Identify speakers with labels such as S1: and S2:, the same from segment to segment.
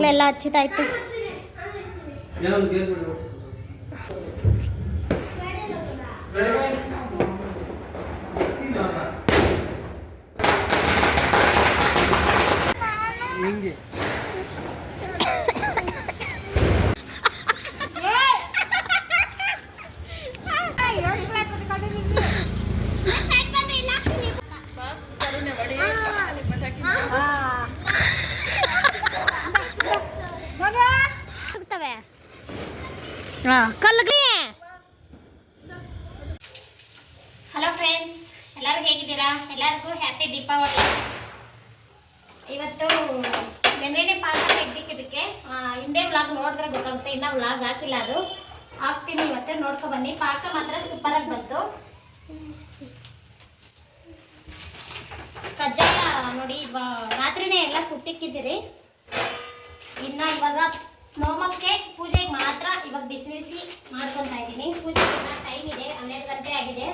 S1: ದೀಪಗಳೆಲ್ಲ ಹಚ್ಚಿದಾಯ್ತು.
S2: ಹಿಂಗೆ
S1: ಕಲ್ಗ್ರಿ hello friends ಎಲ್ಲರೂ ಹೇಗಿದ್ದೀರಾ? ಎಲ್ಲರಿಗೂ ಹ್ಯಾಪಿ ದೀಪಾವಳಿ. ಇವತ್ತು ನೆನ್ನೆನೆ ಪಾಕ ತೆಗ್ದಿಕ್ಕೆ ಇದಕ್ಕೆ. ಹಿಂದೆ ವ್ಲಾಗ್ ನೋಡಿದ್ರೆ ಗೊತ್ತಾಗುತ್ತೆ, ಇನ್ನೂ ವ್ಲಾಗ್ ಹಾಕಿಲ್ಲ ಅದು. ಹಾಕ್ತೀನಿ ಇವತ್ತು ನೋಡ್ಕೊ ಬನ್ನಿ. ಪಾಕ ಮಾತ್ರ ಸೂಪರಾಗಿ ಬಂತು. ಕಜ್ಜಾಯ ನೋಡಿ ರಾತ್ರಿನೇ ಎಲ್ಲ ಸುಟ್ಟಿಕ್ಕಿದ್ದೀರಿ. ಇನ್ನ ಇವಾಗ ಹೋಮಕ್ಕೆ ಪೂಜೆಗೆ ಮಾತ್ರ ಇವಾಗ ಬಿಸಿ ಬಿಸಿ ಮಾಡ್ಕೊತಾ ಇದ್ದೀನಿ. ಪೂಜೆ ಟೈಮ್ ಇದೆ, ಹನ್ನೆರಡು ಗಂಟೆ ಆಗಿದೆ.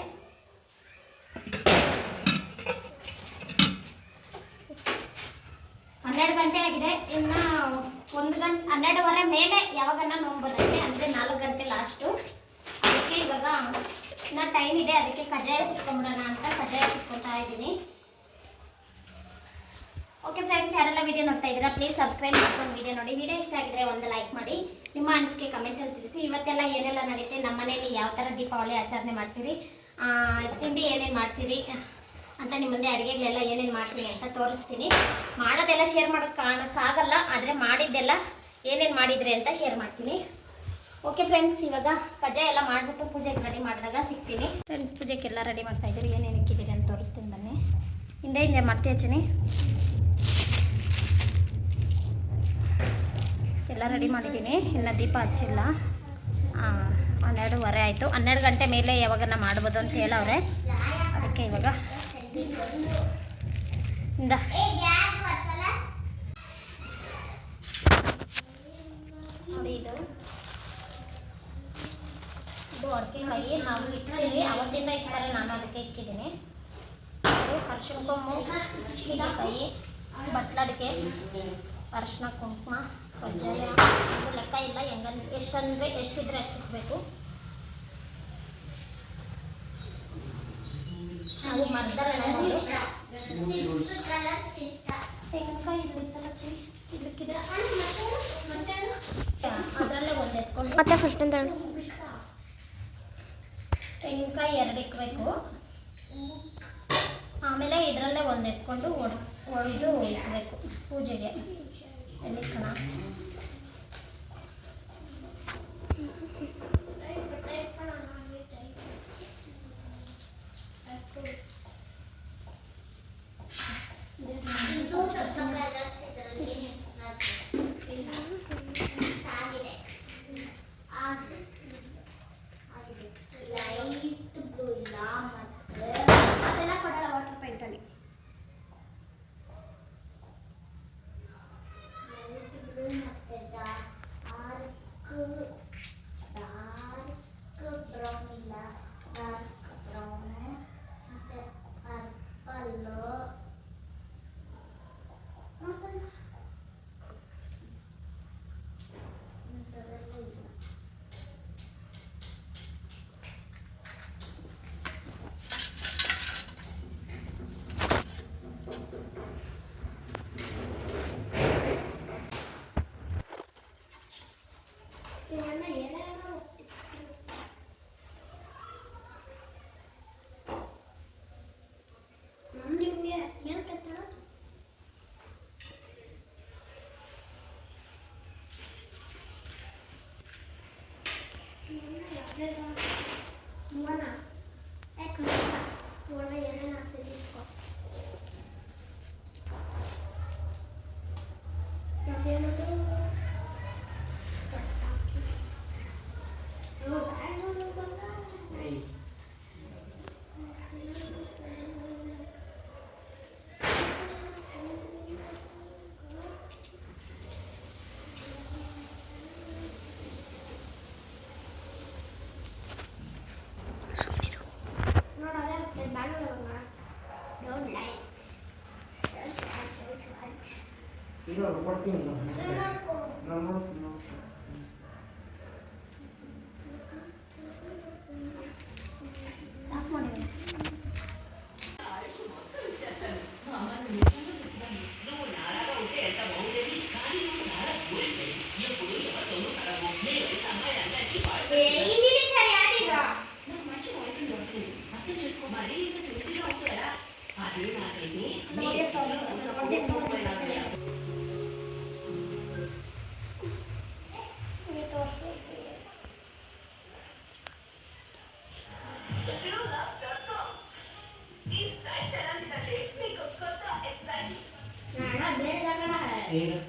S1: ಹನ್ನೆರಡು ಗಂಟೆ ಆಗಿದೆ. ಇನ್ನು ಒಂದು ಗಂಟೆ, ಹನ್ನೆರಡುವರೆ ಮೇಲೆ ಯಾವಾಗನ್ನ ನೋಡ್ಬೋದಕ್ಕೆ ಅಂದರೆ ನಾಲ್ಕು ಗಂಟೆ ಲಾಸ್ಟು ಅದಕ್ಕೆ ಇವಾಗ ನಾ ಟೈಮ್ ಇದೆ. ಅದಕ್ಕೆ ಕಜಾಯ ಸುಟ್ಕೊಂಬಿಡೋಣ ಅಂತ ಕಜಾಯ ಸುತ್ಕೊತಾ ಇದ್ದೀನಿ. ಓಕೆ ಫ್ರೆಂಡ್ಸ್ ಯಾರೆಲ್ಲ ವಿಡಿಯೋ ನೋಡ್ತಾ ಇದ್ದೀರಾ ಪ್ಲೀಸ್ ಸಬ್ಸ್ಕ್ರೈಬ್ ಮಾಡ್ಕೊಂಡು ವಿಡಿಯೋ ನೋಡಿ. ವಿಡಿಯೋ ಇಷ್ಟ ಆಗಿದ್ರೆ ಒಂದು ಲೈಕ್ ಮಾಡಿ. ನಿಮ್ಮ ಅನಿಸಿಕೆ ಕಮೆಂಟಲ್ಲಿ ತಿಳಿಸಿ. ಇವತ್ತೆಲ್ಲ ಏನೆಲ್ಲ ನಡೆಯುತ್ತೆ ನಮ್ಮ ಮನೆಯಲ್ಲಿ ಯಾವ ಥರ ದೀಪಾವಳಿ ಆಚರಣೆ ಮಾಡ್ತೀರಿ? ತಿಂಡಿ ಏನೇನು ಮಾಡ್ತೀರಿ? ಅಂತ ನಿಮ್ಮ ಮುಂದೆ ಅಡುಗೆಗಳೆಲ್ಲ ಏನೇನು ಮಾಡ್ತೀನಿ ಅಂತ ತೋರಿಸ್ತೀನಿ. ಮಾಡೋದೆಲ್ಲ ಶೇರ್ ಮಾಡೋಕ್ಕೆ ಕಾಣೋಕ್ಕಾಗಲ್ಲ ಆದರೆ ಮಾಡಿದ್ದೆಲ್ಲ ಏನೇನು ಮಾಡಿದ್ರಿ ಅಂತ ಶೇರ್ ಮಾಡ್ತೀನಿ. ಓಕೆ ಫ್ರೆಂಡ್ಸ್ ಇವಾಗ ಕಜ್ಜಾಯ ಎಲ್ಲ ಮಾಡಿಬಿಟ್ಟು ಪೂಜೆಗೆ ರೆಡಿ ಮಾಡಿದಾಗ ಸಿಗ್ತೀನಿ. ಫ್ರೆಂಡ್ಸ್ ಪೂಜೆಗೆಲ್ಲ ರೆಡಿ ಮಾಡ್ತಾ ಇದ್ದೀರಿ. ಏನೇನು ಇಕ್ಕಿದ್ದೀರಿ ಅಂತ ತೋರಿಸ್ತೀನಿ ಬನ್ನಿ. ಹಿಂದೆ ಹಿಂದೆ ಮಾಡ್ತೀಯ ಚನಿ ಎಲ್ಲ ರೆಡಿ ಮಾಡಿದ್ದೀನಿ. ಇನ್ನು ದೀಪ ಹಚ್ಚಿಲ್ಲ. ಹನ್ನೆರಡುವರೆ ಆಯಿತು. ಹನ್ನೆರಡು ಗಂಟೆ ಮೇಲೆ ಯಾವಾಗ ನಾ ಮಾಡ್ಬೋದು ಅಂತ ಹೇಳವ್ರೆ. ಅದಕ್ಕೆ ಇವಾಗ ಇಂದ. ನೋಡಿ ಇದು. ಇದು ಅಡಿಕೆಕಾಯಿ ನಾವು ಇಟ್ಟಿದ್ದೀವಿ. ಅವತ್ತಿಂದ ಇಟ್ಟಾರೆ ನಾನು ಅದಕ್ಕೆ ಇಕ್ಕಿದ್ದೀನಿ. ಇದು ಅರ್ಶಿನ ಕೊಂಬು ಸೀಗೆಕಾಯಿ ಬಟ್ಲಡಿಕೆ. ಅರಿಶಿನ ಕುಂಕುಮ ಕಜ್ಜಾಯ ಅದು ಲೆಕ್ಕ ಇಲ್ಲ ಹೆಂಗನ್ ಎಷ್ಟಂದರೆ ಎಷ್ಟಿದ್ರೆ ಅಷ್ಟು ಇಕ್ಬೇಕು ನಾವು ಮರ್ದಲ್ಲ ನೋಡು ತೆಂಗಿನಕಾಯಿ ಇಲ್ಲಿತ್ತಲ್ಲ ಚಿ ಇದಕ್ಕಿದೆ ಅದರಲ್ಲೇ ಒಂದು ಎತ್ಕೊಂಡು
S3: ಮತ್ತೆ ಫಸ್ಟ್ ಅಂತ ಹೇಳು.
S1: ತೆಂಗಿನಕಾಯಿ ಎರಡು ಇಕ್ಬೇಕು ಆಮೇಲೆ ಇದರಲ್ಲೇ ಒಂದು ಎತ್ಕೊಂಡು ಒಡ್ ಒಡೆದು ಇಕ್ಬೇಕು ಪೂಜೆಗೆ. Ini. 那个，我 thôi! ಇಲ್ಲ
S2: ಕೊಡ್ತೀನಿ ನಾನು
S1: carreira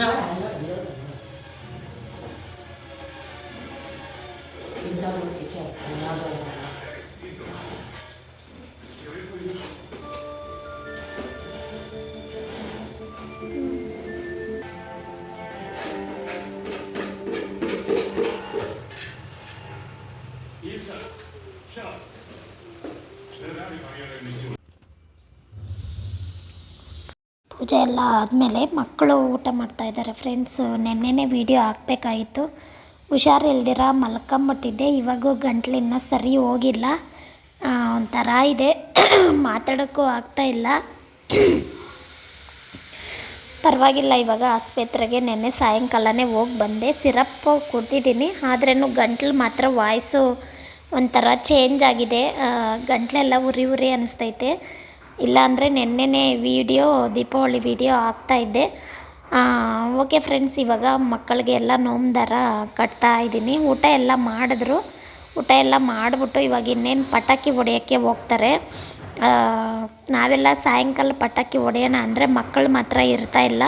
S2: No,
S1: ಪೂಜೆ ಎಲ್ಲ ಆದಮೇಲೆ ಮಕ್ಕಳು ಊಟ ಮಾಡ್ತಾ ಇದ್ದಾರೆ. ಫ್ರೆಂಡ್ಸ್ ನೆನ್ನೆನೇ ವಿಡಿಯೋ ಹಾಕಬೇಕಾಗಿತ್ತು. ಹುಷಾರಿಲ್ದಿರ ಮಲ್ಕೊಂಬಿಟ್ಟಿದ್ದೆ. ಇವಾಗೂ ಗಂಟ್ಲಿನ ಸರಿ ಹೋಗಿಲ್ಲ. ಒಂಥರ ಇದೆ. ಮಾತಾಡೋಕ್ಕೂ ಇಲ್ಲ. ಪರವಾಗಿಲ್ಲ, ಇವಾಗ ಆಸ್ಪತ್ರೆಗೆ ನೆನ್ನೆ ಸಾಯಂಕಾಲನೇ ಹೋಗಿ ಬಂದೆ. ಸಿರಪ್ ಕೊಟ್ಟಿದ್ದೀನಿ ಆದ್ರೂ ಗಂಟ್ಲು ಮಾತ್ರ ವಾಯ್ಸು ಒಂಥರ ಚೇಂಜ್ ಆಗಿದೆ. ಗಂಟ್ಲೆಲ್ಲ ಉರಿ ಉರಿ ಅನಿಸ್ತೈತೆ. ಇಲ್ಲಾಂದರೆ ನೆನ್ನೆನೇ ವೀಡಿಯೋ ದೀಪಾವಳಿ ವೀಡಿಯೋ ಹಾಕ್ತಾಯಿದ್ದೆ ಓಕೆ ಫ್ರೆಂಡ್ಸ್ ಇವಾಗ ಮಕ್ಕಳಿಗೆ ಎಲ್ಲ ನೋಮ್ ದಾರ ಕಟ್ತಾ ಇದ್ದೀನಿ. ಊಟ ಎಲ್ಲ ಮಾಡಿದ್ರು. ಊಟ ಎಲ್ಲ ಮಾಡಿಬಿಟ್ಟು ಇವಾಗ ಇನ್ನೇನು ಪಟಾಕಿ ಹೊಡೆಯೋಕ್ಕೆ ಹೋಗ್ತಾರೆ. ನಾವೆಲ್ಲ ಸಾಯಂಕಾಲ ಪಟಾಕಿ ಹೊಡೆಯೋಣ ಅಂದರೆ ಮಕ್ಕಳು ಮಾತ್ರ ಇರ್ತಾ ಇಲ್ಲ.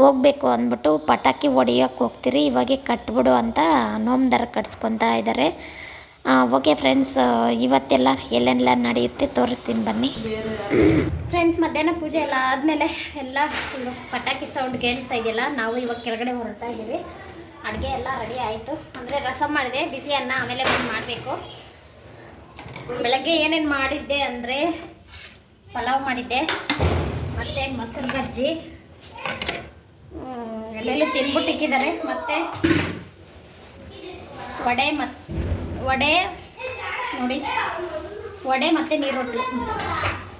S1: ಹೋಗಬೇಕು ಅಂದ್ಬಿಟ್ಟು ಪಟಾಕಿ ಹೊಡೆಯೋಕ್ಕೆ ಹೋಗ್ತೀರಿ, ಇವಾಗೆ ಕಟ್ಬಿಡು ಅಂತ ನೋಮ್ ದರ ಕಟ್ಸ್ಕೊತಾ ಇದ್ದಾರೆ ಓಕೆ ಫ್ರೆಂಡ್ಸ್ ಇವತ್ತೆಲ್ಲ ಎಲ್ಲೆಲ್ಲ ನಡೆಯುತ್ತೆ ತೋರಿಸ್ತೀನಿ ಬನ್ನಿ. ಫ್ರೆಂಡ್ಸ್ ಮಧ್ಯಾಹ್ನ ಪೂಜೆ ಎಲ್ಲ ಆದಮೇಲೆ ಎಲ್ಲ ಪಟಾಕಿ ಸೌಂಡ್ ಕೇಳಿಸ್ತಾ ಇದೆಯಲ್ಲ, ನಾವು ಇವಾಗ ಕೆಳಗಡೆ ಹೊರಡ್ತಾ ಇದ್ದೀವಿ. ಅಡುಗೆ ಎಲ್ಲ ರೆಡಿ ಆಯಿತು. ಅಂದರೆ ರಸಂ ಮಾಡಿದೆ, ಬಿಸಿ ಅನ್ನ ಆಮೇಲೆ ಬಂದು ಮಾಡಬೇಕು. ಬೆಳಗ್ಗೆ ಏನೇನು ಮಾಡಿದ್ದೆ ಅಂದರೆ ಪಲಾವ್ ಮಾಡಿದ್ದೆ, ಮತ್ತು ಮೊಸರು ಬಜ್ಜಿ. ಎಲ್ಲೆಲ್ಲೂ ತಿನ್ಬಿಟ್ಟಿಕ್ಕಿದ್ದಾರೆ ಮತ್ತು ವಡೆ ಮತ್ತು ವಡೆ, ನೋಡಿ. ವಡೆ ಮತ್ತು ನೀರೊಟ್ಲು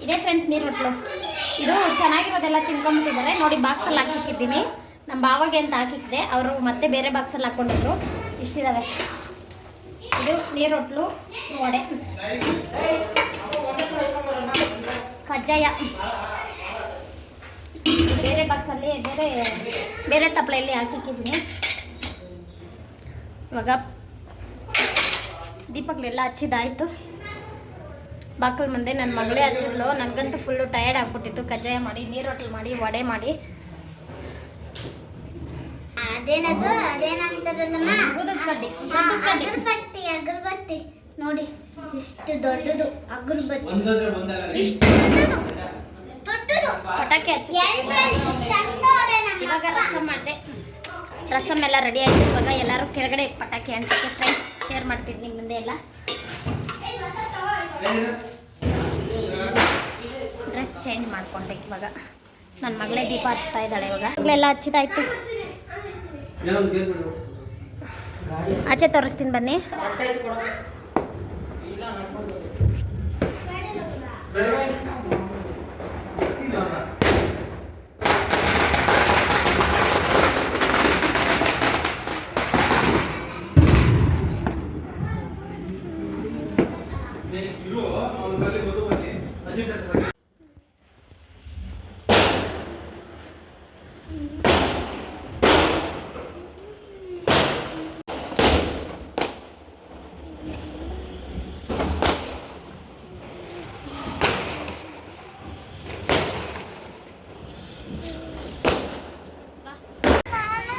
S1: ಇದೇ ಫ್ರೆಂಡ್ಸ್ ನೀರು ನೀರೊಟ್ಲು ಇದು ಚೆನ್ನಾಗಿರೋದೆಲ್ಲ ತಿನ್ಕೊಂಬಿಟ್ಟಿದ್ದಾರೆ ನೋಡಿ ಬಾಕ್ಸಲ್ಲಿ ಹಾಕಿಟ್ಟಿದ್ದೀನಿ. ನಮ್ಮ ಬಾವಾಗೆ ಅಂತ ಹಾಕಿದ್ದೆ. ಅವರು ಮತ್ತೆ ಬೇರೆ ಬಾಕ್ಸಲ್ಲಿ ಹಾಕ್ಕೊಂಡಿದ್ರು. ಇಷ್ಟಿದ್ದಾವೆ ಇದು ನೀರು ನೀರೊಟ್ಲು ವಡೆ. ಕಜ್ಜಾಯ. ಬೇರೆ ಬಾಕ್ಸಲ್ಲಿ ಬೇರೆ ಬೇರೆ ತಪ್ಪಲೆಯಲ್ಲಿ ಹಾಕಿಕ್ಕಿದ್ದೀನಿ ಇವಾಗ ದೀಪಗಳೆಲ್ಲ ಹಚ್ಚಿದಾಯ್ತು ಬಾಕಲ್ ಮುಂದೆ ನನ್ನ ಮಗಳೇ ಹಚ್ಚಿದ್ಲು. ನನಗಂತೂ ಫುಲ್ಲು ಟಯರ್ಡ್ ಆಗ್ಬಿಟ್ಟಿತ್ತು. ಕಜ್ಜಾಯ ಮಾಡಿ ನೀರು ನೀರೊಟ್ಟಲು ಮಾಡಿ ವಡೆ ಮಾಡಿ.
S4: ಅದೇನದು? ಅದೇನಂತಾರಲ್ಲಮ್ಮ ಅಗರಬತ್ತಿ. ಅಗರಬತ್ತಿ. ನೋಡಿ ಇಷ್ಟು ದೊಡ್ಡದು ಅಗರಬತ್ತಿ. ಇಷ್ಟು ದೊಡ್ಡದು ದೊಡ್ಡದು.
S1: ಪಟಾಕಿ ಹಚ್ಚಿ ಇವಾಗ ರಸಮ್ ಮಾಡಿದೆ. ರಸಮ್ ಎಲ್ಲ ರೆಡಿ ಆಯ್ತು. ಇವಾಗ ಎಲ್ಲರೂ ಕೆಳಗಡೆ ಪಟಾಕಿ ಅನ್ಸಕ್ಕೆ ಫ್ರೆಂಡ್ಸ್ ಶೇರ್ ಮಾಡ್ತೀನಿ ನಿಮ್ಮ ಮುಂದೆ ಎಲ್ಲ. ಡ್ರೆಸ್ ಚೇಂಜ್ ಮಾಡ್ಕೊಂಡೆ ಇವಾಗ. ನನ್ನ ಮಗಳೇ ದೀಪ ಹಚ್ತಾ ಇದ್ದಾಳೆ ಇವಾಗ. ಮಗಳೆಲ್ಲ ಹಚ್ಚಿದಾಯ್ತು. ಆಚೆ ತೋರಿಸ್ತೀನಿ ಬನ್ನಿ.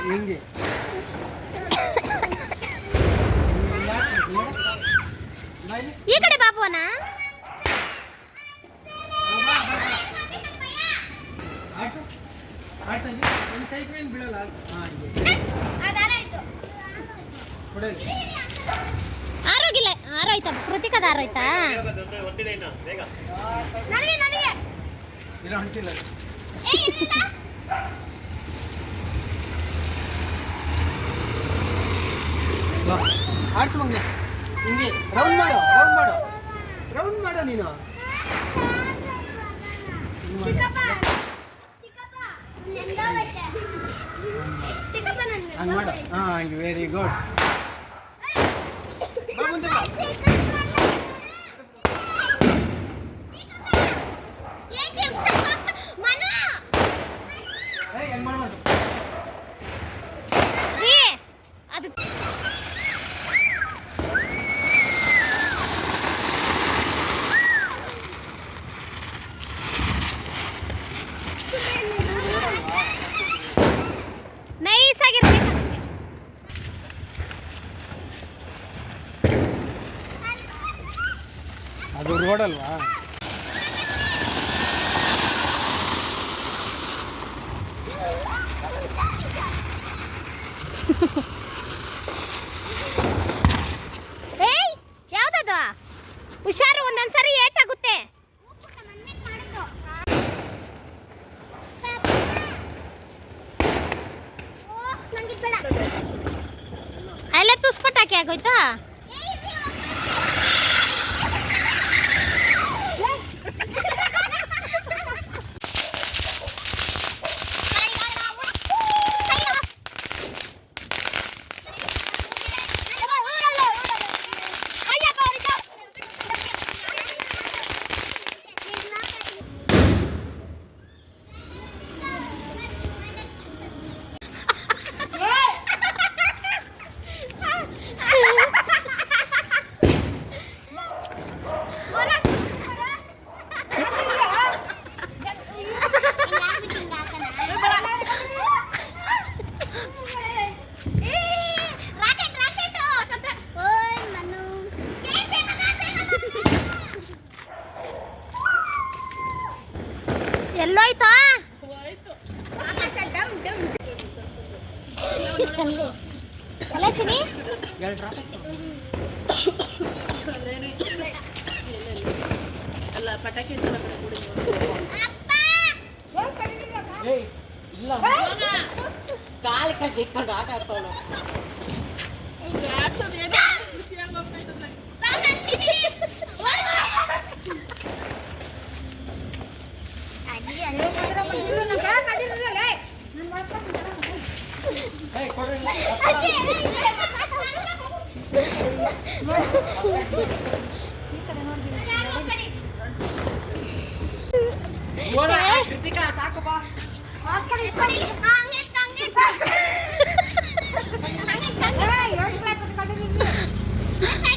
S5: yenge. ನೀನು ಹಂಗೆ ಮಾಡು. ಹಾಂ ಹಂಗೆ. Very good Wala. Titika sa ako pa. Kangit, kangit. Kangit, kangit. Hey, you're glad to be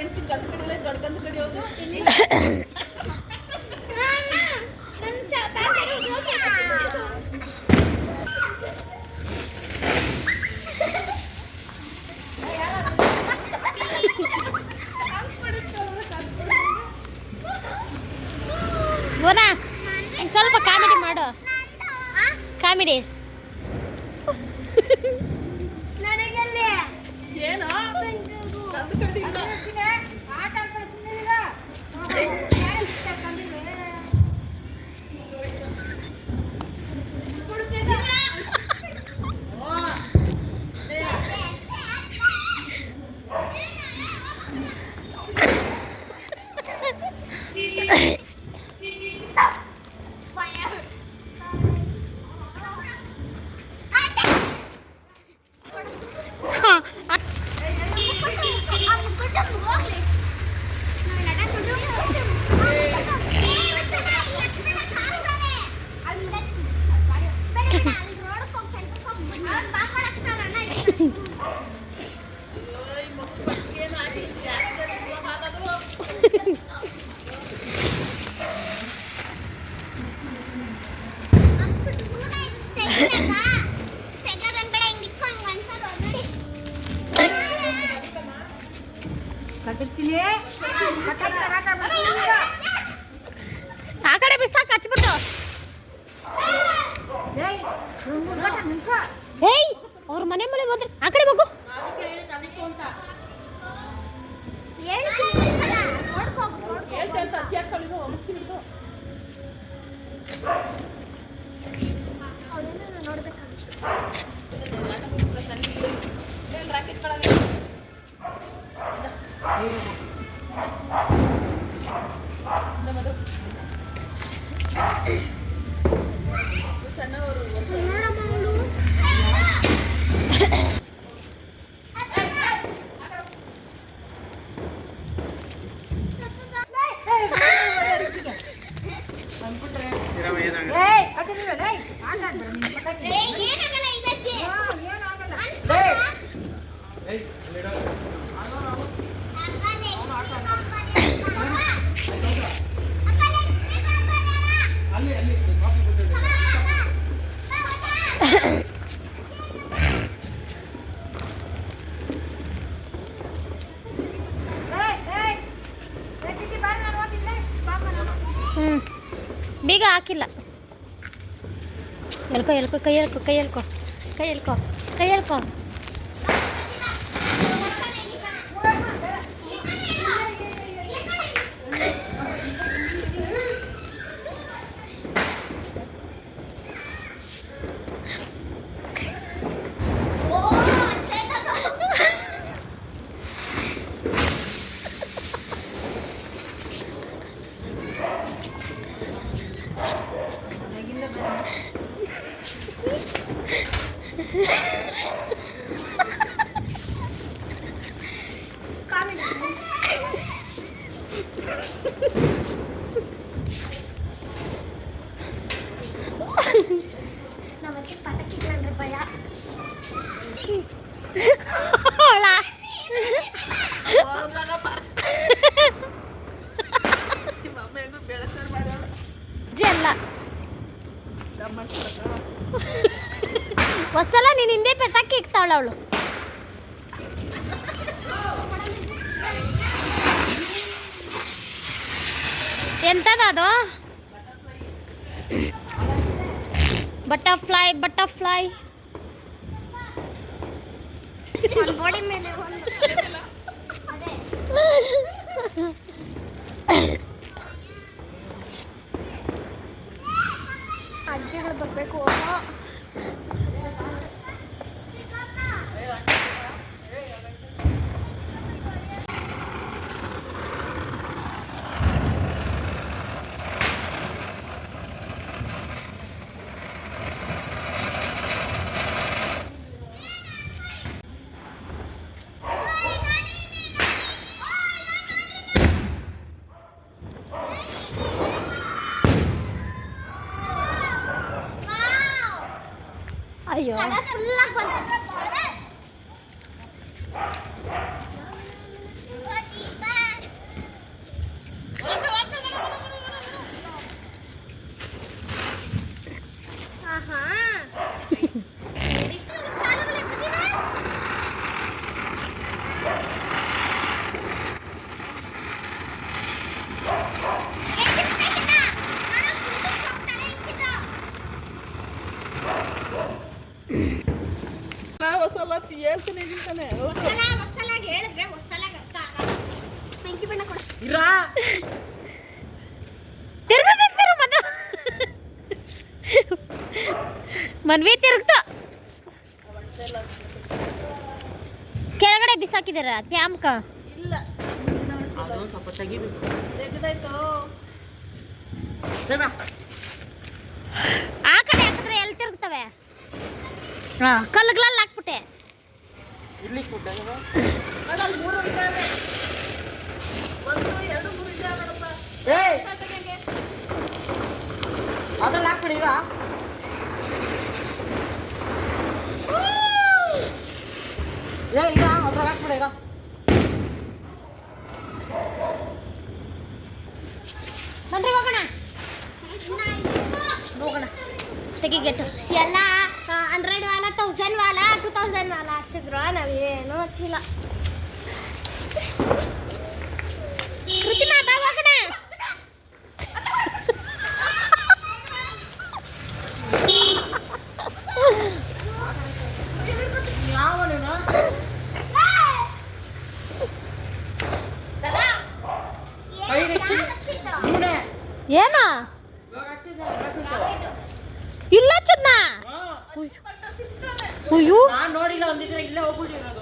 S1: friends ಗಂಧ ಸ್ವಲ್ಪ ಕಾಮಿಡಿ ಮಾಡು. Comedy.
S5: 干 嘛 but I mean, cayelco, cayelco, cayelco, cayelco, cayelco.
S6: Body ಮೇಲೆ
S5: ಅಜ್ಜಿಗಳು ಬರಬೇಕು ಶ್ಯಾಮ್ಕ
S7: ಇಲ್ಲ.
S1: ಸ್ವಲ್ಪ ತೆಗೆದು
S7: ತೆಗೆದಾಯ್ತು.
S5: ಆ ಕಡೆ ಹಾಕಿದ್ರೆ ಎಲ್ಲಿ ತಿರುಗ್ತವೆ? ಹಾಂ. ಕಲ್ಲುಗಳಲ್ಲಿ ಹಾಕ್ಬಿಟ್ಟೆ.
S1: ಇಲ್ಲಿ ಅದ್ರಲ್ಲಿ ಹಾಕ್ಬಿಡಿ Yeah.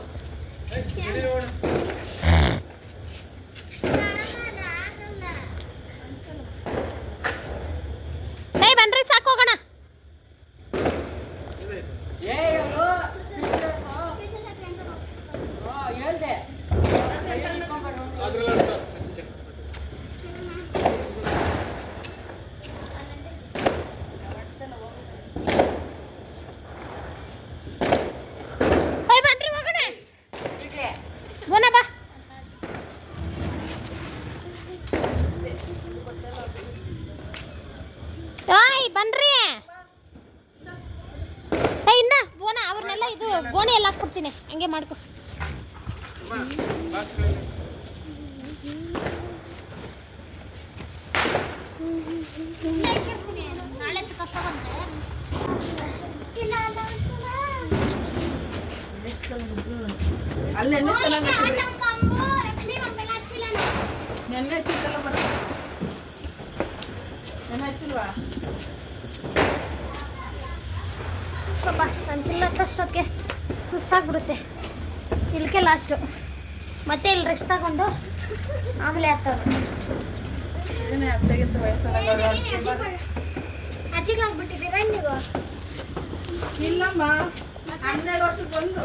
S5: ಅಲ್ಲಿ ಎಣ್ಣೆ ಚೆನ್ನಾಗಿ ನೆನ್ನೆ ಹಚ್ಚಿದ್ದಲ್ಲ ಮತ್ತೆ ನೆನ್ನೆ ಹಚ್ಚಿಲ್ವಾ?
S1: ಸ್ವಲ್ಪ ನಾನು ತಿನ್ನಕ್ಕಷ್ಟೊತ್ತಿಗೆ ಸುಸ್ತಾಗ್ಬಿಡುತ್ತೆ. ಇಲ್ಕೆ ಲಾಸ್ಟು ಮತ್ತೆ ಇಲ್ಲಿ ರೆಸ್ಟ್ ತಗೊಂಡು ಆಮೇಲೆ ಆಗ್ತದೆ
S5: ಹಚ್ಚಿಗೆ
S1: ಅಜ್ಜಿಗಾಗ್ಬಿಟ್ಟಿದ್ದೀರಾ ನೀವು?
S5: ಇಲ್ಲಮ್ಮ ಹನ್ನೆರಡು ವರ್ಷಕ್ಕೆ ಬಂದು.